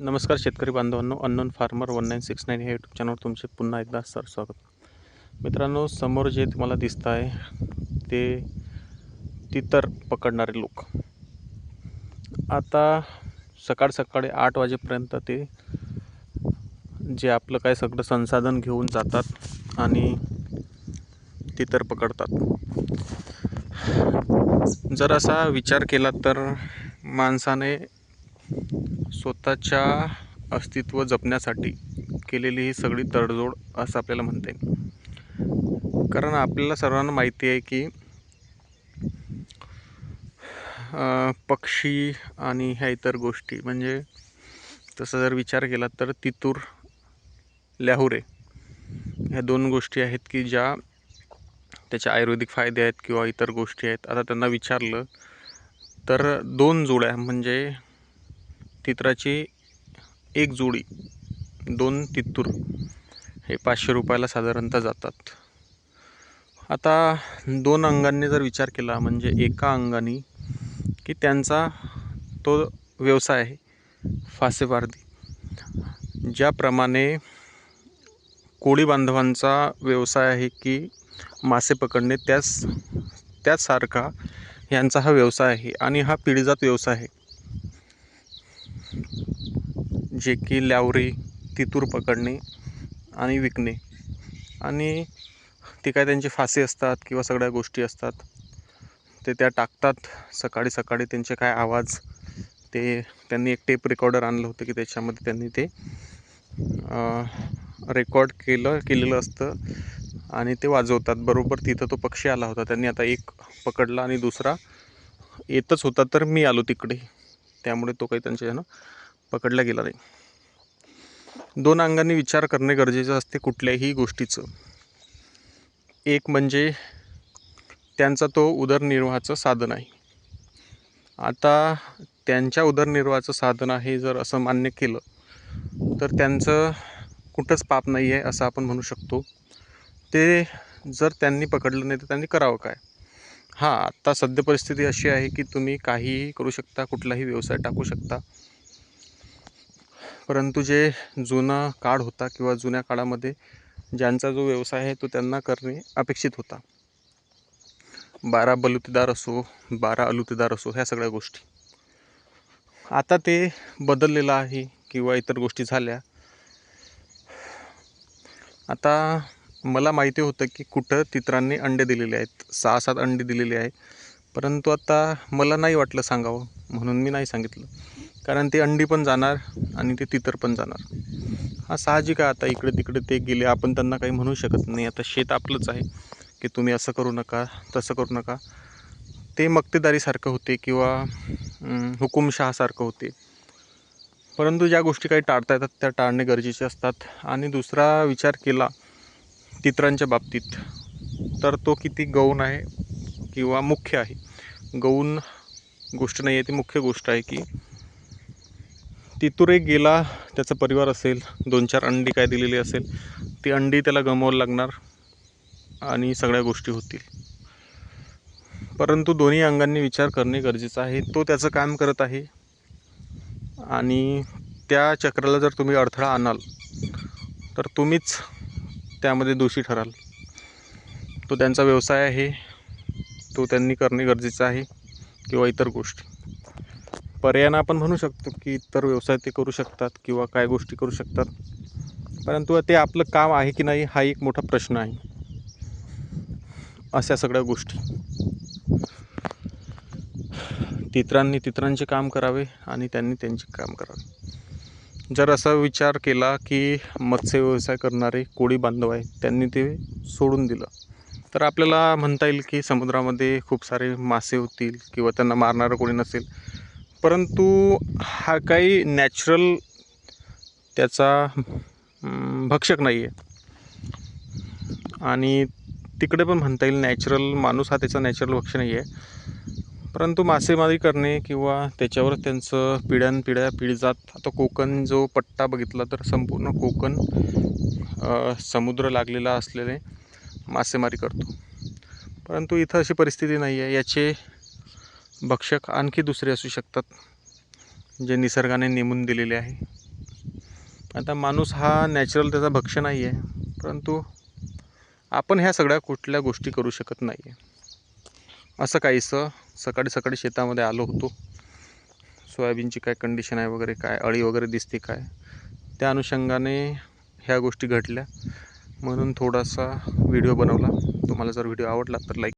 नमस्कार शेतकरी बांधवांनो unknown farmer one nine six nine हे यूट्यूब चॅनलवर तुमचे पुन्हा एकदा सर स्वागत. मित्रांनो समोर जे तुम्हाला दिसत आहे ते तितर पकडणारे लोक. आता सकाळ सकाळी आठ वाजेपर्यंत ते जे आपलं काय सगळं संसाधन घेऊन जातात आणि तितर पकडतात. जर असा विचार केला तर माणसाने स्वतःच्या अस्तित्व जपण्यासाठी केलेली ही सगळी तडजोड असं आपल्याला म्हणता येईल. कारण आपल्याला सर्वांना माहिती आहे की पक्षी आणि ह्या इतर गोष्टी म्हणजे तसं जर विचार केला तर तितूर ल्याहुरे ह्या दोन गोष्टी आहेत की ज्या त्याचे आयुर्वेदिक फायदे आहेत किंवा इतर गोष्टी आहेत. आता त्यांना विचारलं तर दोन जोड्या म्हणजे तित्राची एक जोडी दोन तित्तूर हे पाचशे रुपयाला साधारणतः जातात. आता दोन अंगांनी जर विचार केला म्हणजे एका अंगाने की त्यांचा तो व्यवसाय आहे फासेवारदी ज्याप्रमाणे कोळी बांधवांचा व्यवसाय आहे की मासे पकडणे त्याच त्याचसारखा यांचा हा व्यवसाय आहे आणि हा पिढीजात व्यवसाय आहे. जे की ल्यावरी तितूर पकडणे आणि विकणे. आणि ते काय त्यांचे फासे असतात किंवा सगळ्या गोष्टी असतात ते त्या टाकतात. सकाळी सकाळी त्यांचे काय आवाज ते त्यांनी एक टेप रेकॉर्डर आणलं होतं की त्याच्यामध्ये त्यांनी ते रेकॉर्ड केलं केलेलं असतं आणि ते वाजवतात. बरोबर तिथं तो पक्षी आला होता. त्यांनी आता एक पकडला आणि दुसरा येतच होता तर मी आलो तिकडे. त्यामुळे तो काही त्यांच्यानं पकडला गेला नाही. दोन अंगांनी विचार करणे गरजेचं असते कुठल्याही गोष्टीचं. एक म्हणजे त्यांचा तो उदरनिर्वाहाचं साधन आहे. आता त्यांच्या उदरनिर्वाहाचं साधन आहे जर असं मान्य केलं तर त्यांचं कुठंच पाप नाही आहे असं आपण म्हणू शकतो. ते जर त्यांनी पकडलं नाही तर त्यांनी करावं काय? हां आत्ता सद्य परिस्थिती अशी आहे की तुम्ही काहीही करू शकता कुठलाही व्यवसाय टाकू शकता. परंतु जे जुना काळ होता किंवा जुन्या काळामध्ये ज्यांचा जो व्यवसाय आहे तो त्यांना करणे अपेक्षित होता. बारा बलुतेदार असो बारा अलुतेदार असो ह्या सगळ्या गोष्टी. आता ते बदललेलं आहे किंवा इतर गोष्टी झाल्या. आता मला माहिती होतं की कुठं तित्रांनी अंडे दिलेले आहेत. सहा सात अंडे दिलेले आहे. परंतु आता मला नाही वाटलं सांगावं म्हणून मी नाही सांगितलं. कारण ते अंडी पण जाणार आणि ते तितर पण जाणार. हा साहजिक आहे आता इकडे तिकडे ते गेले. आपण त्यांना काही म्हणू शकत नाही. आता शेत आपलंच आहे की तुम्ही असं करू नका तसं करू नका. ते मक्तेदारीसारखं होते किंवा हुकुमशहासारखं होते. परंतु ज्या गोष्टी काही टाळता येतात त्या टाळणे गरजेचे असतात. आणि दुसरा विचार केला तित्रांच्या बाबतीत. तर तो किती गौण आहे किंवा मुख्य आहे? गौण गोष्ट नाही आहे ती मुख्य गोष्ट आहे की तितुरे एक गेला त्याचा परिवार असेल दोन चार अंडी काय दिलेली असेल ती अंडी त्याला गमवावं लागणार आणि सगळ्या गोष्टी होतील. परंतु दोन्ही अंगांनी विचार करणे गरजेचं आहे. तो त्याचं काम करत आहे आणि त्या चक्राला जर तुम्ही अडथळा आणाल तर तुम्हीच त्यामध्ये दोषी ठराल. तो त्यांचा व्यवसाय आहे. तो त्यांनी करणे गरजेचं आहे किंवा इतर गोष्टी. पर्यायानं आपण म्हणू शकतो की इतर व्यवसाय ते करू शकतात किंवा काय गोष्टी करू शकतात. परंतु ते आपलं काम आहे की नाही हा एक मोठा प्रश्न आहे. अशा सगळ्या गोष्टी. तित्रांनी तित्रांचे काम करावे आणि त्यांनी त्यांचे काम करावे. जर असा विचार केला की मत्स्य व्यवसाय करणारे कोळी बांधव आहेत त्यांनी ते सोडून दिलं. तर आपल्याला म्हणता येईल की समुद्रामध्ये खूप सारे मासे होतील किंवा त्यांना मारणारं कोणी नसेल. परंतु हा काही नॅचरल त्याचा भक्षक नाही आहे आणि तिकडे पण म्हणता येईल नॅचरल माणूस हा त्याचा नॅचरल भक्ष नाही आहे परंतु मासेमारी करणे किंवा त्याच्यावर त्यांचं पिढ्यानपिढ्या पिढीजात आता कोकण जो पट्टा बघितला तर संपूर्ण कोकण समुद्र लागलेला असलेले मासेमारी करतो. परंतु इथं अशी परिस्थिती नाही आहे याचे भक्षक आणखी दुसरे असू शकतात जे निसर्गाने नेमून दिलेले आहे. आता माणूस हा नॅचरल त्याचा भक्ष नाही आहे परंतु आपण ह्या सगळ्या कुठल्या गोष्टी करू शकत नाही आहे असं काहीसं सकाळी सकाळी शेतामध्ये आलो होतो. सोयाबीनची काय कंडिशन आहे वगैरे काय अळी वगैरे दिसते काय? त्या अनुषंगाने ह्या गोष्टी घडल्या. म्हणून थोडासा व्हिडिओ बनवला. तुम्हाला जर व्हिडिओ आवडला तर लाईक